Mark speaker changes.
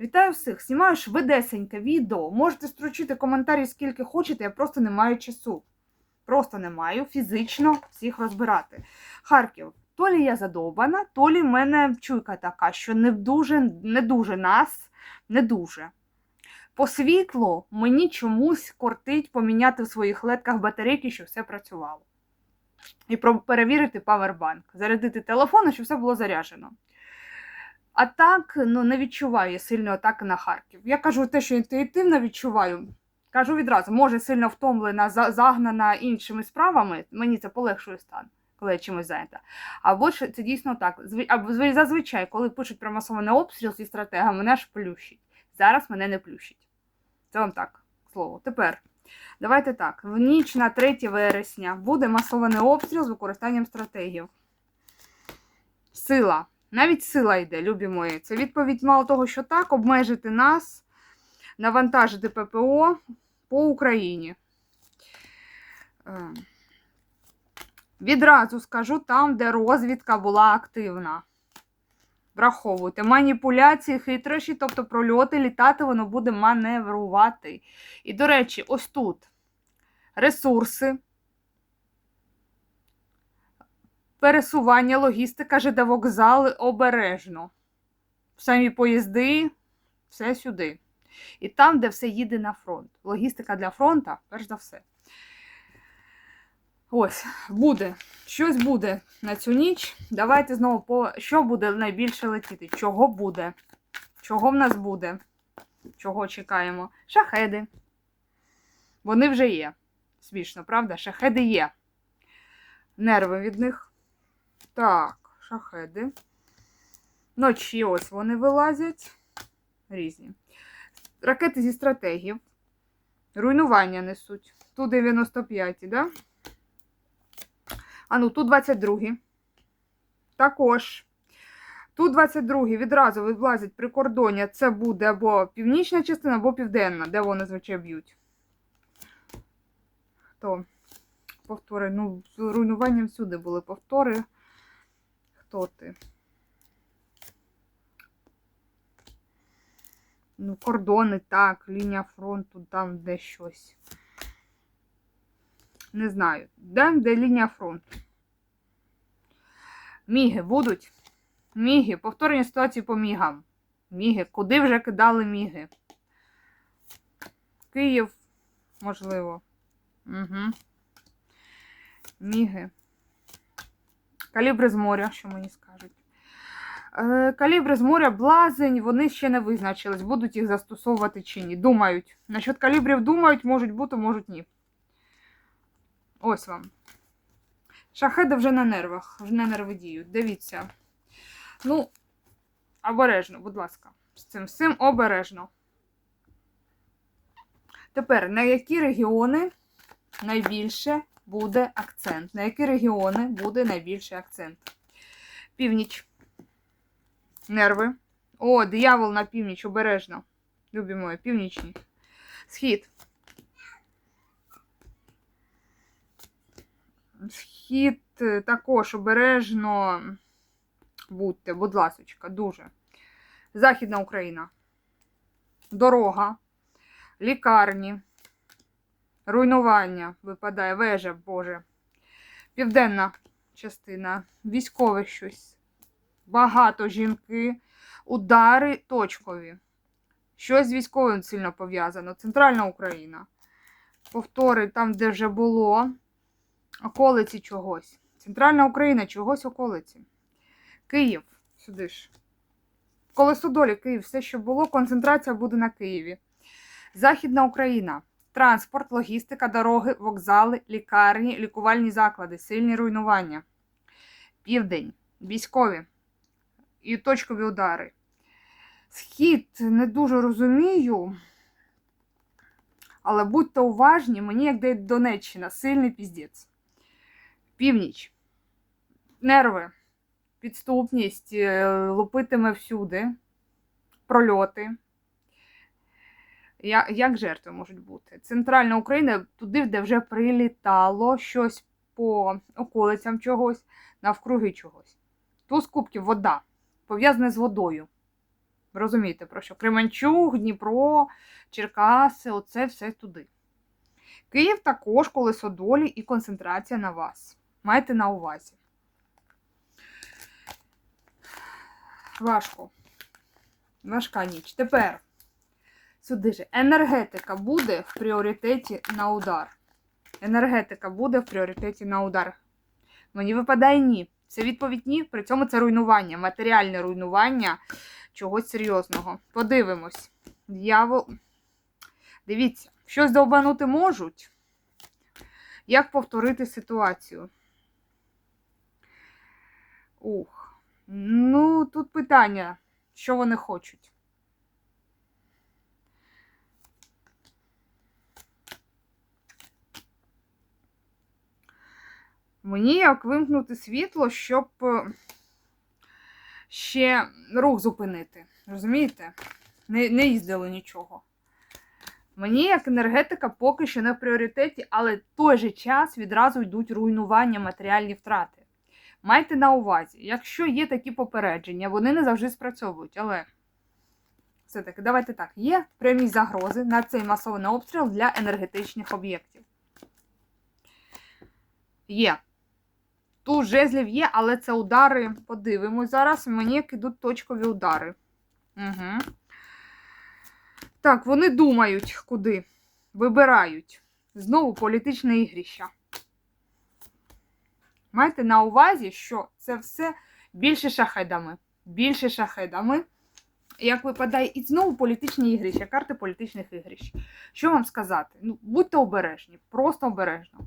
Speaker 1: Вітаю всіх! Знімаю швидесеньке відео. Можете строчити коментарі скільки хочете, я просто не маю часу. Просто не маю фізично всіх розбирати. Харків. То лі я задовбана, то лі в мене чуйка така, що не дуже, не дуже нас, не дуже. По світлу мені чомусь кортить поміняти в своїх летках батарейки, щоб все працювало. І перевірити павербанк, зарядити телефон, щоб все було заряджено. А так ну, не відчуваю сильної атаки на Харків. Я кажу те, що інтуїтивно відчуваю. Кажу відразу, може сильно втомлена, загнана іншими справами, мені це полегшує стан, коли я чимось зайнята. Або ж це дійсно так. Зазвичай, коли пишуть про масований обстріл зі стратега, мене аж плющить. Зараз мене не плющить. Це вам так, к слову. Тепер. Давайте так. В ніч на 3 вересня буде масований обстріл з використанням стратегів. Сила. Навіть сила йде, любі мої. Це відповідь мало того, що так, обмежити нас, навантажити ППО по Україні. Е, Відразу скажу там, де розвідка була активна. Враховуйте маніпуляції, хитрощі, тобто прольоти, літати, воно буде маневрувати. І, до речі, ось тут ресурси, пересування, логістика, ЖД вокзали обережно. Самі поїзди, все сюди. І там, де все їде на фронт. Логістика для фронта, перш за все. Ось, буде. Щось буде на цю ніч. Давайте знову по що буде найбільше летіти? Чого буде? Чого в нас буде? Чого чекаємо? Шахеди. Вони вже є. Смішно, правда? Шахеди є. Нерви від них. Так, шахеди. Ночі ось вони вилазять. Різні. Ракети зі стратегів. Руйнування несуть. Ту 95, да? А ну, тут 22. Також. Тут 22 відразу вилазять прикордоння. Це буде або північна частина, або південна, де вони звичайно б'ють. То повтори. Ну, руйнуванням всюди були повтори. Хто ти? Ну, кордони, так, лінія фронту, там де щось. Не знаю. Де, де лінія фронту? Міги будуть? Міги. Повторення ситуації по мігам. Міги. Куди вже кидали міги? Київ, можливо. Угу. Міги. Калібри з моря, що мені скажуть. Е, Калібри з моря, блазень, вони ще не визначились, будуть їх застосовувати чи ні. Думають. Насчет калібрів думають, можуть бути, можуть ні. Ось вам. Шахеди вже на нервах, вже на нерви діють. Дивіться. Ну, обережно, будь ласка. З цим всім обережно. Тепер, на які регіони найбільше буде акцент? На які регіони буде найбільший акцент? Північ. Нерви. О, диявол на північ, обережно. Любі мої, північні. Схід. Схід е, також обережно будьте, будь ласочка, дуже. Західна Україна. Дорога, лікарні, руйнування випадає, вежа, Боже. Південна частина, військове щось. Багато жінки, удари точкові. Щось з військовим сильно пов'язано. Центральна Україна. Повтори там, де вже було околиці чогось. Центральна Україна, чогось околиці. Київ, сюди ж. Колесо долі, Київ, все, що було, концентрація буде на Києві. Західна Україна. Транспорт, логістика, дороги, вокзали, лікарні, лікувальні заклади, сильні руйнування. Південь, військові і точкові удари. Схід не дуже розумію. Але будьте уважні, мені як де Донеччина, сильний піздець. Північ. Нерви, підступність, е, лупитиме всюди, прольоти. Як жертви можуть бути? Центральна Україна туди, де вже прилітало щось по околицям чогось, навкруги чогось. Туз кубків вода, пов'язане з водою. Розумієте, про що? Кременчуг, Дніпро, Черкаси, оце все туди. Київ також колесо долі і концентрація на вас. Майте на увазі. Важко. Важка ніч. Тепер сюди же. Енергетика буде в пріоритеті на удар. Енергетика буде в пріоритеті на удар. Мені випадає ні. Це відповідь ні. При цьому це руйнування, матеріальне руйнування чогось серйозного. Подивимось. Дьявол. Дивіться, щось довбанути можуть. Як повторити ситуацію? Ух. Ну, тут питання, що вони хочуть. Мені як вимкнути світло, щоб е, ще рух зупинити. Розумієте? Не, не їздили нічого. Мені як енергетика поки що не в пріоритеті, але в той же час відразу йдуть руйнування, матеріальні втрати. Майте на увазі, якщо є такі попередження, вони не завжди спрацьовують, але все-таки давайте так, є прямі загрози на цей масований обстріл для енергетичних об'єктів. Є. Тут жезлів є, але це удари. Подивимось зараз. Мені як ідуть точкові удари. Угу. Так, вони думають, куди. Вибирають. Знову політичне ігрища. Майте на увазі, що це все більше шахедами. Більше шахедами. Як випадає, і знову політичні ігрища, карти політичних ігрищ. Що вам сказати? Ну, будьте обережні, просто обережно.